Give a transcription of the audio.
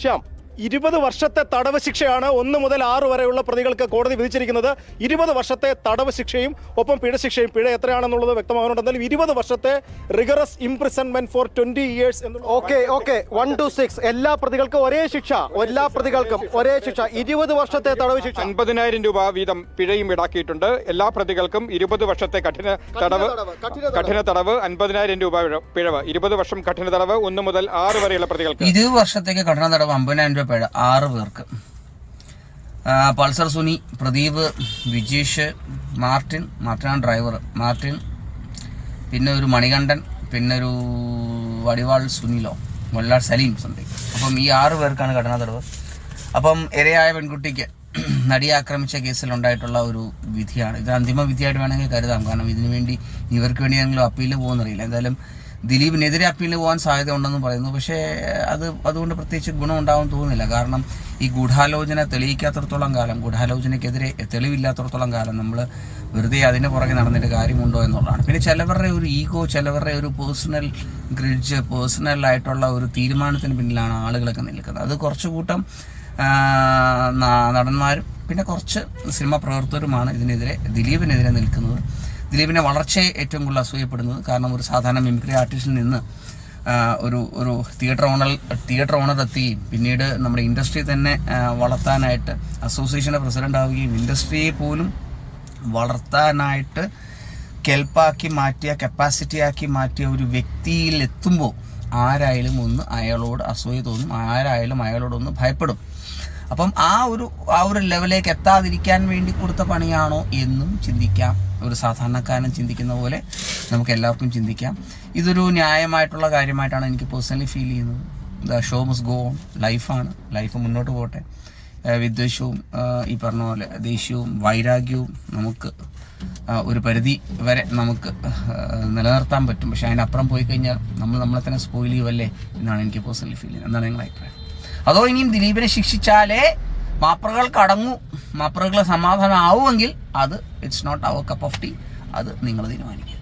ശ്യാം. ഇരുപത് വർഷത്തെ തടവ് ശിക്ഷയാണ് ഒന്ന് മുതൽ ആറ് വരെയുള്ള പ്രതികൾക്ക് കോടതി വിധിച്ചിരിക്കുന്നത്. ഇരുപത് വർഷത്തെ തടവ് ശിക്ഷയും ഒപ്പം പിഴ ശിക്ഷയും പിഴ എത്രയാണെന്നുള്ളത് വ്യക്തമാകുന്നുണ്ട്. എന്നാലും ഇരുപത് വർഷത്തെ rigorous imprisonment for twenty years okay okay one two six എല്ലാ പ്രതികൾക്കും ഒരേ ശിക്ഷ. എല്ലാ പ്രതികൾക്കും ഒരേ ശിക്ഷ. ഇരുപത് വർഷത്തെ തടവ് ശിക്ഷ. അൻപതിനായിരം രൂപ വീതം പിഴയും ഈടാക്കിയിട്ടുണ്ട്. എല്ലാ പ്രതികൾക്കും ഇരുപത് വർഷത്തെ കഠിന തടവ് കഠിന തടവ്. കഠിന തടവ് അൻപതിനായിരം രൂപ പിഴ- പിഴവ്. ഇരുപത് വർഷം കഠിന തടവ് ഒന്ന് മുതൽ ആറ് വരെയുള്ള പ്രതികൾക്ക്. ഇരുപത് വർഷത്തേക്ക് കഠിന തടവ് അമ്പതിനായിരം രൂപ പിഴ ആറ് പേർക്ക്. പൾസർ സുനി പ്രദീപ് വിജീഷ് മാർട്ടിൻ മാർട്ടിനാണ് ഡ്രൈവർ മാർട്ടിൻ പിന്നെ ഒരു മണികണ്ഠൻ പിന്നെ ഒരു വടിവാൾ സുനിലോ മൊല്ലാൾ സലീം സംതിങ് അപ്പം ഈ ആറ് പേർക്കാണ് ഘടനാ തടവ് അപ്പം ഇരയായ പെൺകുട്ടിക്ക് നടിയെ ആക്രമിച്ച കേസിൽ ഉണ്ടായിട്ടുള്ള ഒരു വിധിയാണ്. ഇത് അന്തിമ വിധിയായിട്ട് വേണമെങ്കിൽ കരുതാം. കാരണം ഇതിനു വേണ്ടി ഇവർക്ക് വേണ്ടി ഞങ്ങൾ അപ്പീൽ പോകുന്നറിയില്ല എന്തായാലും ദിലീപിനെതിരെ അപ്പീൽ പോകാൻ സാധ്യത ഉണ്ടെന്ന് പറയുന്നു. പക്ഷേ അത് അതുകൊണ്ട് പ്രത്യേകിച്ച് ഗുണം ഉണ്ടാവും തോന്നുന്നില്ല. കാരണം ഈ ഗൂഢാലോചന തെളിയിക്കാത്തടത്തോളം കാലം ഗൂഢാലോചനയ്ക്കെതിരെ തെളിവില്ലാത്തടത്തോളം കാലം നമ്മൾ വെറുതെ അതിന് പുറകെ നടന്നിട്ട് കാര്യമുണ്ടോ എന്നുള്ളതാണ്. പിന്നെ ചിലവരുടെ ഒരു ഈഗോ ചിലവരുടെ ഒരു പേഴ്സണൽ ഗ്രിഡ്ജ് പേഴ്സണലായിട്ടുള്ള ഒരു തീരുമാനത്തിന് പിന്നിലാണ് ആളുകളൊക്കെ നിൽക്കുന്നത്. അത് കുറച്ചു കൂട്ടം നടന്മാരും പിന്നെ കുറച്ച് സിനിമ പ്രവർത്തകരുമാണ് ഇതിനെതിരെ ദിലീപിനെതിരെ നിൽക്കുന്നത്. ദിലീപിനെ വളർച്ചയെ ഏറ്റവും കൂടുതൽ അസൂയപ്പെടുന്നത് കാരണം ഒരു സാധാരണ മിമിക്രി ആർട്ടിസ്റ്റിൽ നിന്ന് ഒരു ഒരു തിയേറ്റർ ഓണർ തിയേറ്റർ ഓണർ എത്തുകയും പിന്നീട് നമ്മുടെ ഇൻഡസ്ട്രി തന്നെ വളർത്താനായിട്ട് അസോസിയേഷന്റെ പ്രസിഡന്റ് ആവുകയും ഇൻഡസ്ട്രിയെ പോലും വളർത്താനായിട്ട് കെൽപ്പാക്കി മാറ്റിയ കപ്പാസിറ്റി ആക്കി മാറ്റിയ ഒരു വ്യക്തിയിൽ എത്തുമ്പോൾ ആരായാലും ഒന്ന് അയാളോട് അസൂയ തോന്നും ആരായാലും അയാളോടൊന്ന് ഭയപ്പെടും. അപ്പം ആ ഒരു ആ ഒരു ലെവലിലേക്ക് എത്താതിരിക്കാൻ വേണ്ടി കൊടുത്ത പണിയാണോ എന്നും ചിന്തിക്കാം. ഒരു സാധാരണക്കാരൻ ചിന്തിക്കുന്ന പോലെ നമുക്ക് എല്ലാവർക്കും ചിന്തിക്കാം. ഇതൊരു ന്യായമായിട്ടുള്ള കാര്യമായിട്ടാണ് എനിക്ക് പേഴ്സണലി ഫീൽ ചെയ്യുന്നത്. The show must go on ലൈഫാണ് ലൈഫ് മുന്നോട്ട് പോകട്ടെ. വിദ്വേഷവും ഈ പറഞ്ഞ പോലെ ദേഷ്യവും വൈരാഗ്യവും നമുക്ക് ഒരു പരിധി വരെ നമുക്ക് നിലനിർത്താൻ പറ്റും. പക്ഷെ അതിനപ്പുറം പോയി കഴിഞ്ഞാൽ നമ്മൾ നമ്മളെ തന്നെ സ്പോയിൽ ചെയ്യുമല്ലേ എന്നാണ് എനിക്ക് പേഴ്സണലി ഫീൽ ചെയ്യുന്നത്. എന്താണ് നിങ്ങളുടെ അഭിപ്രായം? അതോ ഇനിയും ദിലീപിനെ ശിക്ഷിച്ചാലേ മാപ്രകൾ അടങ്ങൂ മാപ്രകളെ സമാധാനം ആവുമെങ്കിൽ അത് it's not our cup of tea അത് നിങ്ങൾ തീരുമാനിക്കുക.